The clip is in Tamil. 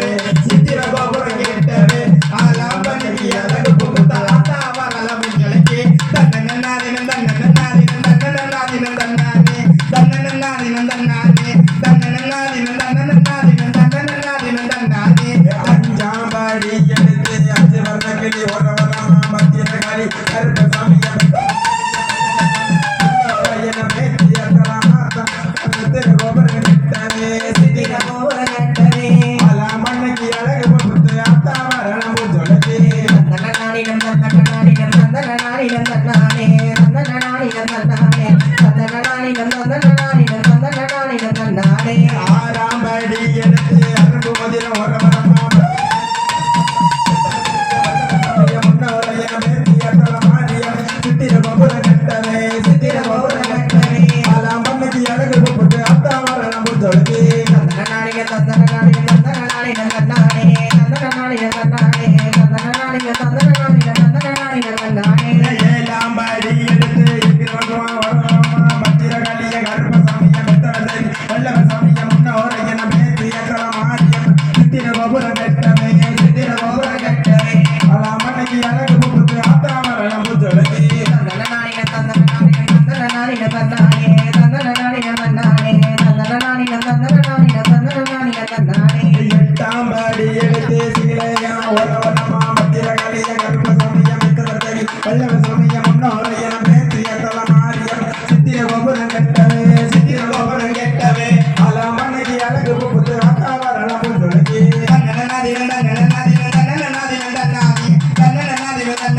கேட்டவே சித்திர கோபுரம் கேட்டவே அதெல்லாம் பண்ணி அழகு புகுத்தாத்தா வரலாம் எங்களுக்கு தன்னன்னாரினம் தன்னன்னாரினம் தன்னன்னாரினம் தன்னானே தன்னன்னாரினம் தன்னானே தன்னன்னாரினம் தன்னன்னாரினம் தன்னன்னாரினம் தன்னானே அஞ்சாம்பாடி எடுத்து அஞ்சு வர்ணக்கிளி ஒரு ஆறாம்படியன எத்தின பபுர கட்டமை எத்தின பபுர கட்டமை அல அம்மனைக்கு எனக்கு கூப்பிட்டு ஆத்தாமர நம்பு சொல்லி தந்தன நாளின தந்தன நாளின தந்தன நாளின தந்தானே எட்டாம் படி எடுத்து சீலையா ஒரவன் la nada y